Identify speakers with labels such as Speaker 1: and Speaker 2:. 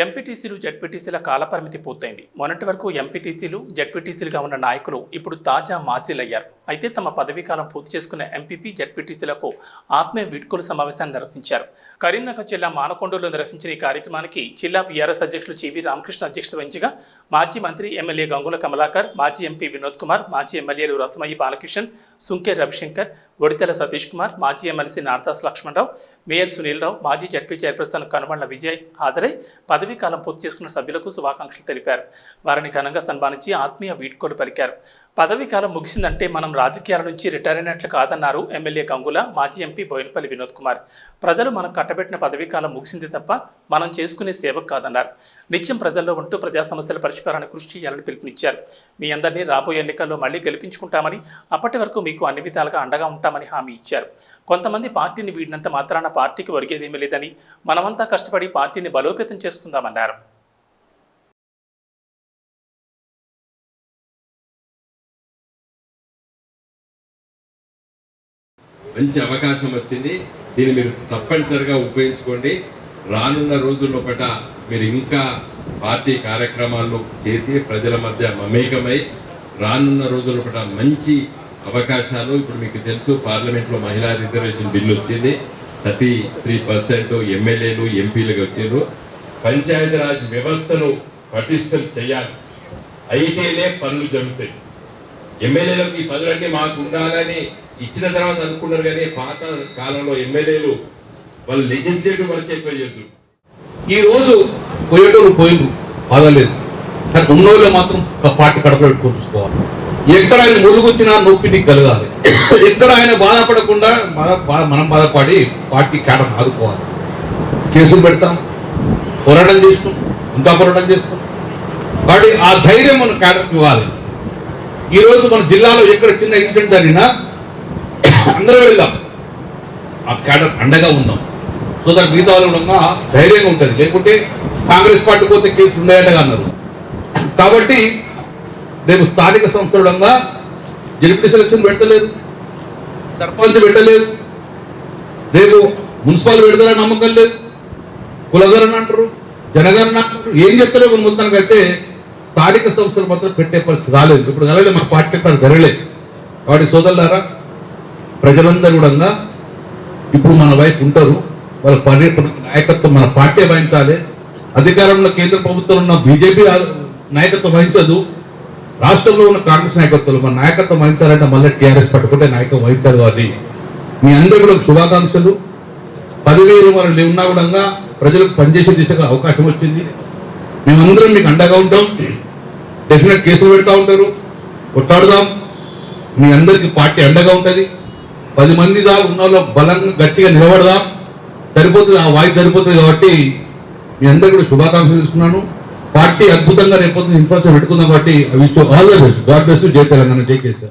Speaker 1: ఎంపీటీసీలు జడ్పీటీసీల కాలపరిమితి పూర్తయింది. మొన్నటి వరకు ఎంపీటీసీలు జడ్పీటీసీలుగా ఉన్న నాయకులు ఇప్పుడు తాజా మాజీలయ్యారు. అయితే తమ పదవీకాలం పూర్తి చేసుకున్న ఎంపీపీ జడ్పీటీసీలకు ఆత్మీయ వీడ్కోలు సమావేశాన్ని నిర్వహించారు. కరీంనగర్ జిల్లా మానకొండలో నిర్వహించిన ఈ కార్యక్రమానికి జిల్లా బీఆర్ఎస్ అధ్యక్షులు చివి రామకృష్ణ అధ్యక్షత వహించగా మాజీ మంత్రి ఎమ్మెల్యే గంగుల కమలాకర్ మాజీ ఎంపీ వినోద్ కుమార్ మాజీ ఎమ్మెల్యేలు రసమయ్యి బాలకిషన్ సుంకే రవిశంకర్ ఒడితెల సతీష్ కుమార్ మాజీ ఎమ్మెల్సీ నారదాస్ లక్ష్మణరావు మేయర్ సునీల్ రావు మాజీ జడ్పీ చైర్పర్సన్ కనుమళ్ళ విజయ్ హాజరై పదవీకాలం పూర్తి చేసుకున్న సభ్యులకు శుభాకాంక్షలు తెలిపారు. వారిని ఘనంగా సన్మానించి ఆత్మీయ వీడ్కోలు పలికారు. పదవీ కాలం ముగిసిందంటే మనం రాజకీయాల నుంచి రిటైర్ అయినట్లు కాదన్నారు ఎమ్మెల్యే గంగుల మాజీ ఎంపీ బోయినపల్లి వినోద్ కుమార్. ప్రజలు మనం కట్టబెట్టిన పదవీ కాలం ముగిసింది తప్ప మనం చేసుకునే సేవకు కాదన్నారు. నిత్యం ప్రజల్లో ఉంటూ ప్రజా సమస్యల పరిష్కారానికి కృషి చేయాలని పిలుపునిచ్చారు. మీ అందరినీ రాబోయే ఎన్నికల్లో మళ్ళీ గెలిపించుకుంటామని అప్పటి వరకు మీకు అన్ని విధాలుగా అండగా ఉంటామని హామీ ఇచ్చారు. కొంతమంది పార్టీని వీడినంత మాత్రాన పార్టీకి ఒరిగేదేమీ లేదని మనమంతా కష్టపడి పార్టీని బలోపేతం చేసుకుందామన్నారు.
Speaker 2: మంచి అవకాశం వచ్చింది. దీన్ని మీరు తప్పనిసరిగా ఉపయోగించుకోండి. రానున్న రోజుల్లో పట మీరు ఇంకా పార్టీ కార్యక్రమాలు చేసి ప్రజల మధ్య మమేకమై రానున్న రోజుల పట మంచి అవకాశాలు ఇప్పుడు మీకు తెలుసు. పార్లమెంట్లో మహిళా రిజర్వేషన్ బిల్లు వచ్చింది. థర్టీ త్రీ పర్సెంట్ ఎమ్మెల్యేలు ఎంపీలుగా వచ్చారు పంచాయతీరాజ్ వ్యవస్థను పటిష్టం చేయాలి. అయితేనే పనులు జరుగుతాయి. ఎమ్మెల్యేలకు ఈ పనులన్నీ మాకు ఉండాలని ఇచ్చిన తర్వాత అనుకున్నారు కానీ పాత కాలంలో ఎమ్మెల్యేలు వాళ్ళు లెజిస్లేటివ్ వర్క్ ఎక్కువ చేద్దరు
Speaker 3: ఈ రోజు పోయేటోళ్ళు పోయింది బాధలేదు కానీ ఉన్నోళ్ళు మాత్రం ఒక పార్టీ కడప పెట్టుకొని చూసుకోవాలి. ఎక్కడ ఆయన ములుగుచ్చినా నొప్పి నీకు కలగాలి. ఎక్కడ ఆయన బాధపడకుండా బాధ- మనం బాధపడి పార్టీ కేట ఆదుకోవాలి. కేసులు పెడతాం. పోరాటం చేస్తాం. ఇంకా పోరాటం చేస్తాం. కాబట్టి ఆ ధైర్యం మనం కేటర్కి ఇవ్వాలి. ఈ రోజు మన జిల్లాలో ఎక్కడ చిన్న ఇన్సిడెంట్ జరిగినా అందరూ వెళ్దాం. ఆ క్యాడర్ అండగా ఉందాం. సో దట్ మిగతా వాళ్ళు కూడా ధైర్యంగా ఉంటుంది లేకుంటే కాంగ్రెస్ పార్టీ పోతే కేసులు ఉన్నాయటగా అన్నారు. కాబట్టి రేపు స్థానిక సంస్థలుగా జడ్పీ సెలక్షన్ పెట్టలేదు సర్పంచ్ పెట్టలేదు. రేపు మున్సిపల్ పెడతారని నమ్మకం లేదు. కులగరణ అంటారు జనగరణ అంటారు. ఏం చెప్తారో కొన్ని మొత్తానికి అయితే స్థానిక సంస్థలు మాత్రం పెట్టే పరిస్థితి రాలేదు. ఇప్పుడు కలగలేదు మా పార్టీ ఇప్పుడు జరగలేదు కాబట్టి సోదరులారా ప్రజలందరూ కూడా ఇప్పుడు మన వైపు ఉంటారు. వాళ్ళ పని నాయకత్వం మన పార్టీ వహించాలి. అధికారంలో కేంద్ర ప్రభుత్వం ఉన్న బీజేపీ నాయకత్వం వహించదు. రాష్ట్రంలో ఉన్న కాంగ్రెస్ నాయకత్వం మన నాయకత్వం వహించాలంటే మళ్ళీ టీఆర్ఎస్ పట్టుకుంటే నాయకత్వం వహించారు అని మీ అందరికీ కూడా శుభాకాంక్షలు. పదివేలు వాళ్ళు ఉన్నా కూడా ప్రజలకు పనిచేసే దిశగా అవకాశం వచ్చింది. మేమందరం మీకు అండగా ఉంటాం. డెఫినెట్ కేసులు పెడతా ఉంటారు. కొట్లాడుదాం. మీ అందరికి పార్టీ అండగా ఉంటుంది. పది మంది దాకా ఉన్న వాళ్ళు బలంగా గట్టిగా నిలబడదాం. సరిపోతుంది ఆ వాయిస్ సరిపోతుంది కాబట్టి మీ అందరికీ కూడా శుభాకాంక్షలు ఇస్తున్నాను పార్టీ అద్భుతంగా రేపు ఇన్ఫ్రాస్ట్రక్చర్ పెట్టుకుందాం కాబట్టి wish all the best. God best జై తెలంగాణ జై కేసీఆర్.